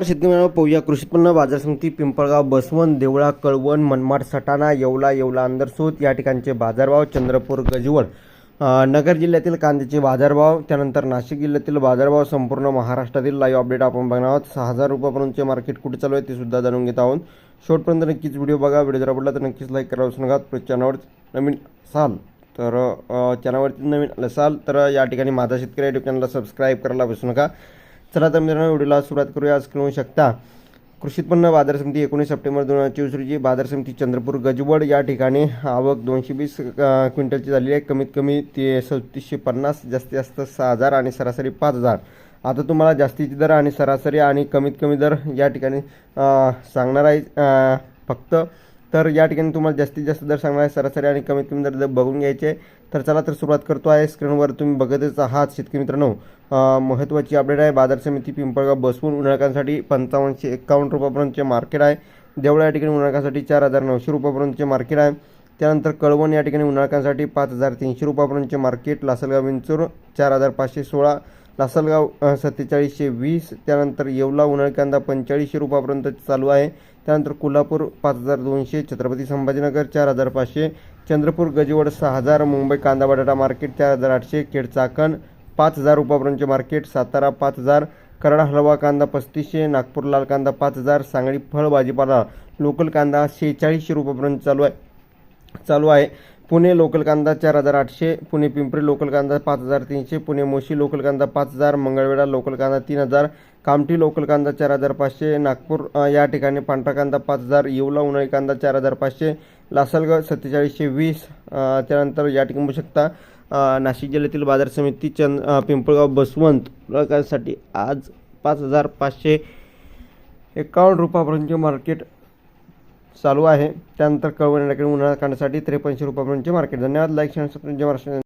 शेतकरी पाहूया. कृषी उत्पन्न बाजार समिती पिंपळगाव बसवण देवळा कळवण मनमाड सटाणा येवला येवला अंदरसूत या ठिकाणचे बाजारभाव चंद्रपूर गजवळ नगर जिल्ह्यातील कांद्याचे बाजारभाव त्यानंतर नाशिक जिल्ह्यातील बाजारभाव संपूर्ण महाराष्ट्रातील लाईव्ह अपडेट आपण बघणार आहोत. सहा हजार रुपयापर्यंतचे मार्केट कुठे चालू आहे ते सुद्धा जाणून घेत आहोत. शेवटपर्यंत नक्कीच व्हिडिओ बघा. व्हिडिओ जर आवडला तर नक्कीच लाईक करा विसरू नका. चॅनलवर नवीन असाल तर चॅनलवरती नवीन असाल तर या ठिकाणी माझा शेतकरी युट्यूब चॅनलला सबस्क्राईब करायला विसरू नका. चला तर मित्रांनो व्हिडिओला सुरुवात करूया. आज कळवू शकता कृषी उत्पन्न बाजार समिती एकोणीस सप्टेंबर दोन हजार चोवीस रोजी बाजार समिती चंद्रपूर गजवड या ठिकाणी आवक दोनशे वीस क्विंटलची झालेली आहे. कमीत कमी ते सत्तीसशे पन्नास जास्तीत जास्त सहा हजार आणि सरासरी पाच हजार. आता तुम्हाला जास्तीचे दर आणि सरासरी आणि कमीत कमी दर या ठिकाणी सांगणार आहे. फक्त तर या ठिकाणी तुम्हाला जास्तीत जास्त दर सांगणार आहे सरासरी आणि कमीत कमी दर बघून घ्यायचे तर चला तर सुरुवात करतो आहे. स्क्रीनवर तुम्ही बघतच आहात शेतकरी मित्रांनो. महत्त्वाची अपडेट आहे. बाजार समिती पिंपळगाव बसवून उन्हाळकांसाठी पंचावन्नशे एकावन्न रुपयापर्यंतचे मार्केट आहे. देवळा या ठिकाणी उन्हाळकासाठी चार हजार नऊशे रुपयापर्यंतचे मार्केट आहे. त्यानंतर कळवण या ठिकाणी उन्हाळकांसाठी पाच हजार तीनशे रुपयापर्यंतचे मार्केट लासलगाव विंचूर चार हजार पाचशे सोळा लासलगाव सत्तेचाळीसशे वीस त्यानंतर येवला उन्हाळकांदा पंचेचाळीसशे रुपयापर्यंत चालू आहे. त्यानंतर कोल्हापूर पाच हजार दोनशे छत्रपती संभाजीनगर चार हजार पाचशे चंद्रपूर गजवड सहा हजार मुंबई कांदा बटाटा मार्केट चार हजार आठशे खेड चाकण पाच हजार रुपयापर्यंतचे मार्केट सातारा पाच हजार कराड हलवा कांदा पस्तीसशे नागपूर लाल कांदा पाच हजार सांगली फळ भाजीपाला लोकल कांदा शेहेचाळीसशे रुपयापर्यंत चालू आहे. चालू आहे. पुणे लोकल कांदा चार हजार आठशे पुणे पिंपरी लोकल कांदा पाच हजार तीनशे पुणे मोशी लोकल कांदा पाच हजार मंगळवेढा लोकल कांदा तीन हजार कामठी लोकल कांदा चार हजार पाचशे नागपूर या ठिकाणी पांढरा कांदा पाच हजार येवला उन्हाळी कांदा चार हजार पाचशे लासलगाव सत्तेचाळीसशे वीस त्यानंतर या ठिकाणी बघू शकता नाशिक जिल्ह्यातील बाजार समिती चंद पिंपळगाव बसवंत प्रकारसाठी आज पाच हजार पाचशे एकावन्न रुपयापर्यंतचे मार्केट चालू आहे. त्यानंतर कळवण उन्हाळा काढण्यासाठी त्रेपन्नशे रुपयापर्यंतचे मार्केट धन्यवाद. Like share subscribe Maharashtra.